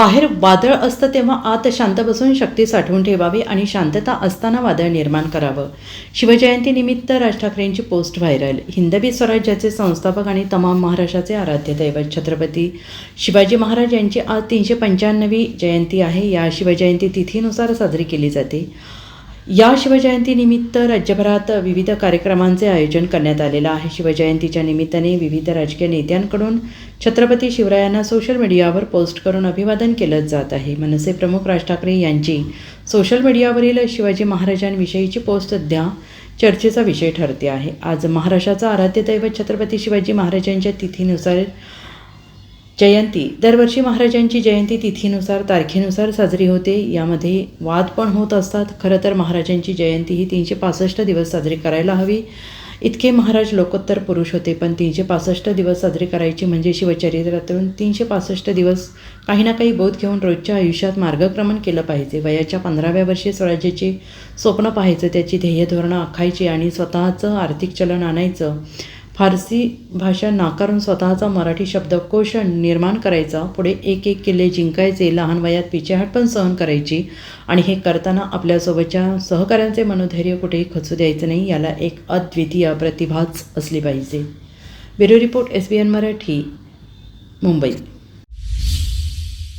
बाहेर वादळ असतं तेव्हा आत शांत बसून शक्ती साठवून ठेवावी आणि शांतता असताना वादळ निर्माण करावं. शिवजयंतीनिमित्त राज ठाकरेंची पोस्ट व्हायरल. हिंदवी स्वराज्याचे संस्थापक आणि तमाम महाराष्ट्राचे आराध्य दैवत छत्रपती शिवाजी महाराज यांची आज तीनशे पंच्याण्णवी जयंती आहे. या शिवजयंती तिथीनुसार साजरी केली जाते. या शिवजयंतीनिमित्त राज्यभरात विविध कार्यक्रमांचे आयोजन करण्यात आलेलं आहे. शिवजयंतीच्या निमित्ताने विविध राजकीय नेत्यांकडून छत्रपती शिवरायांना सोशल मीडियावर पोस्ट करून अभिवादन केलं जात आहे. मनसे प्रमुख राज ठाकरे यांची सोशल मीडियावरील शिवाजी महाराजांविषयीची पोस्ट सध्या चर्चेचा विषय ठरते आहे. आज महाराष्ट्राचा आराध्य दैवत छत्रपती शिवाजी महाराजांच्या तिथीनुसार जयंती. दरवर्षी महाराजांची जयंती तिथीनुसार तारखेनुसार साजरी होते. यामध्ये वाद पण होत असतात. खरं तर महाराजांची जयंती ही तीनशे पासष्ट दिवस साजरी करायला हवी. इतके महाराज लोकोत्तर पुरुष होते पण तीनशे पासष्ट दिवस साजरी करायची म्हणजे शिवचरित्रातून तीनशे पासष्ट दिवस काही ना काही बोध घेऊन रोजच्या आयुष्यात मार्गक्रमण केलं पाहिजे. वयाच्या पंधराव्या वर्षी स्वराज्याचे स्वप्न पाहायचं त्याची ध्येय धोरणं आखायची आणि स्वतःचं आर्थिक चलन आणायचं. फारसी भाषा नाकारून स्वतःचा मराठी शब्दकोश निर्माण करायचा पुढे एक एक किल्ले जिंकायचे लहान वयात पिछेहाट पण सहन करायची आणि हे करताना आपल्यासोबतच्या सहकाऱ्यांचे मनोधैर्य कुठेही खचू द्यायचं नाही याला एक अद्वितीय प्रतिभाच असली पाहिजे. Bureau report S B N Marathi Mumbai.